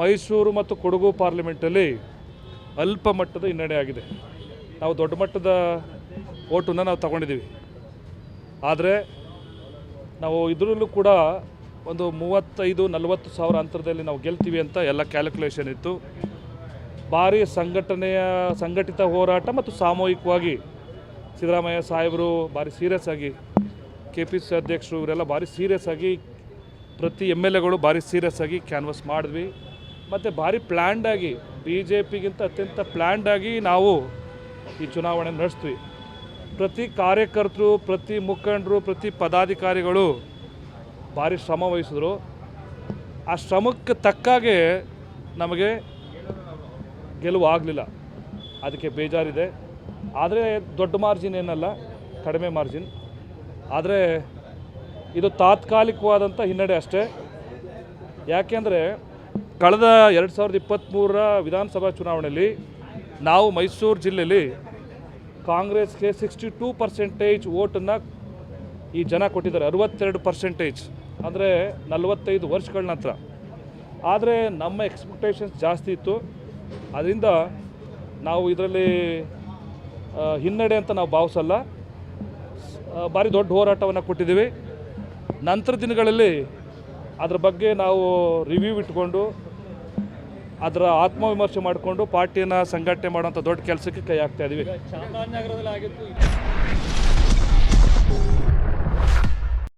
ಮೈಸೂರು ಮತ್ತು ಕೊಡಗು ಪಾರ್ಲಿಮೆಂಟಲ್ಲಿ ಅಲ್ಪ ಮಟ್ಟದ ಹಿನ್ನಡೆಯಾಗಿದೆ ನಾವು ದೊಡ್ಡ ಮಟ್ಟದ ಓಟನ್ನು ನಾವು ತಗೊಂಡಿದ್ದೀವಿ. ಆದರೆ ನಾವು ಇದರಲ್ಲೂ ಕೂಡ ಒಂದು ಮೂವತ್ತೈದು, ನಲವತ್ತು ಸಾವಿರ ಅಂತರದಲ್ಲಿ ನಾವು ಗೆಲ್ತೀವಿ ಅಂತ ಎಲ್ಲ ಕ್ಯಾಲ್ಕುಲೇಷನ್ ಇತ್ತು. ಭಾರಿ ಸಂಘಟನೆಯ, ಸಂಘಟಿತ ಹೋರಾಟ ಮತ್ತು ಸಾಮೂಹಿಕವಾಗಿ ಸಿದ್ದರಾಮಯ್ಯ ಸಾಹೇಬರು ಭಾರಿ ಸೀರಿಯಸ್ ಆಗಿ ಕೆ ಪಿ ಸಿ ಅಧ್ಯಕ್ಷರು ಇವರೆಲ್ಲ ಭಾರಿ ಸೀರಿಯಸ್ ಆಗಿ ಪ್ರತಿ ಎಂ ಎಲ್ ಎಗಳು ಭಾರಿ ಸೀರಿಯಸ್ ಆಗಿ ಕ್ಯಾನ್ವಸ್ ಮಾಡಿದ್ವಿ. ಮತ್ತು ಭಾರಿ ಪ್ಲ್ಯಾಂಡಾಗಿ ಬಿ ಜೆ ಪಿಗಿಂತ ಅತ್ಯಂತ ಪ್ಲ್ಯಾಂಡಾಗಿ ನಾವು ಈ ಚುನಾವಣೆ ನಡೆಸ್ತೀವಿ ಪ್ರತಿ ಕಾರ್ಯಕರ್ತರು, ಪ್ರತಿ ಮುಖಂಡರು, ಪ್ರತಿ ಪದಾಧಿಕಾರಿಗಳು ಭಾರಿ ಶ್ರಮ ವಹಿಸಿದ್ರು. ಆ ಶ್ರಮಕ್ಕೆ ತಕ್ಕಾಗೆ ನಮಗೆ ಗೆಲುವು ಆಗಲಿಲ್ಲ. ಅದಕ್ಕೆ ಬೇಜಾರಿದೆ. ಆದರೆ ದೊಡ್ಡ ಮಾರ್ಜಿನ್ ಏನಲ್ಲ, ಕಡಿಮೆ ಮಾರ್ಜಿನ್ ಆದರೆ ಇದು ತಾತ್ಕಾಲಿಕವಾದಂಥ ಹಿನ್ನಡೆ ಅಷ್ಟೇ. ಯಾಕೆಂದರೆ ಕಳೆದ ಎರಡು ಸಾವಿರದ ಇಪ್ಪತ್ತ್ಮೂರರ ವಿಧಾನಸಭಾ ಚುನಾವಣೆಯಲ್ಲಿ ನಾವು ಮೈಸೂರು ಜಿಲ್ಲೆಯಲ್ಲಿ ಕಾಂಗ್ರೆಸ್ಗೆ ಸಿಕ್ಸ್ಟಿ ಟೂ ಪರ್ಸೆಂಟೇಜ್ ಓಟನ್ನು ಈ ಜನ ಕೊಟ್ಟಿದ್ದಾರೆ, ಅರವತ್ತೆರಡು ಪರ್ಸೆಂಟೇಜ್ ಅಂದರೆ ನಲವತ್ತೈದು ವರ್ಷಗಳ ನಂತರ. ಆದರೆ ನಮ್ಮ ಎಕ್ಸ್ಪೆಕ್ಟೇಷನ್ಸ್ ಜಾಸ್ತಿ ಇತ್ತು. ಅದರಿಂದ ನಾವು ಇದರಲ್ಲಿ ಹಿನ್ನಡೆ ಅಂತ ನಾವು ಭಾವಿಸಲ್ಲ. ಭಾರಿ ದೊಡ್ಡ ಹೋರಾಟವನ್ನು ಕೊಟ್ಟಿದ್ದೀವಿ. ನಂತರ ದಿನಗಳಲ್ಲಿ ಅದರ ಬಗ್ಗೆ ನಾವು ರಿವ್ಯೂ ಇಟ್ಕೊಂಡು ಅದರ ಆತ್ಮವಿಮರ್ಶೆ ಮಾಡಿಕೊಂಡು ಪಾರ್ಟಿನ ಸಂಘಟನೆ ಮಾಡುವಂಥ ದೊಡ್ಡ ಕೆಲಸಕ್ಕೆ ಕೈ ಹಾಕ್ತಾ ಇದ್ದೀವಿ